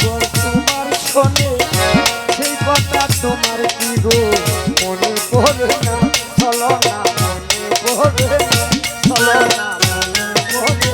পাখি বগর তোমার শোনে। সেই কথা তোমার কি গো? মনে পড়ে না, চলো না, মনে পড়ে না, চলো না, মনে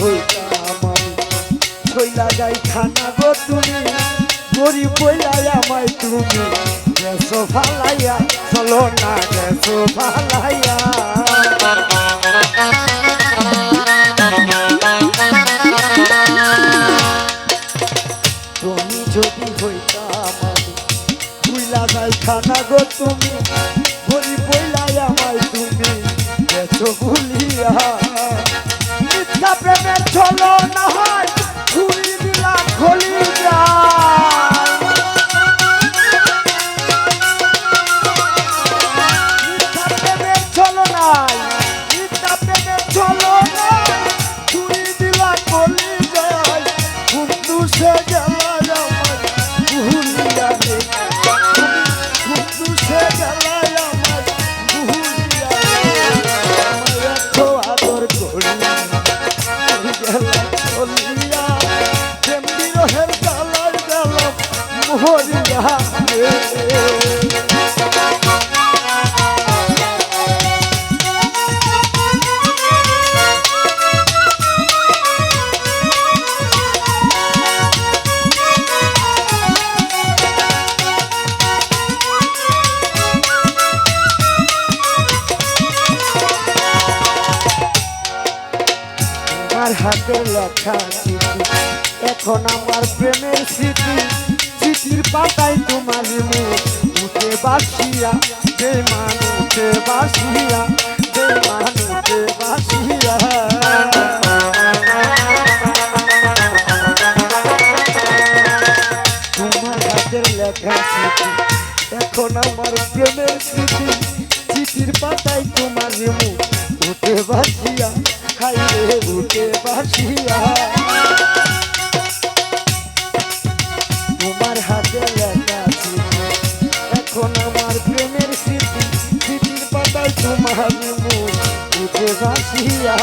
হইতাম আমি ছইলা যাই খানা গো তুমি গরিব বইলাই আমায় তুমি গেছো ফালাইয়া চলো না গেছো ফালাইয়া যদি হইতাম আমি যাই খানা গো তুমি গরিব বইলাই আমায় তুমি গেছো ভুলিয়া মিথ্যা প্রেমের চলো না হয় ঘুরি দিলা খলি যায় আমার হাতে লেখা চিঠি এখন আমার প্রেমের স্মৃতি। চিঠির পাতায় তোমার মুখ উঠে বাসিয়া বেমান উঠে বাসিয়া বেমান উঠে বাসিয়া। তোমার হাতের লেখা চিঠি, এখন আমার প্রেমের স্মৃতি চিঠির পাতায় তোমার মুখ উঠে বাসিয়া খাইরে উঠে বাসিয়া। তোমার মুখ উঠে বাসিয়া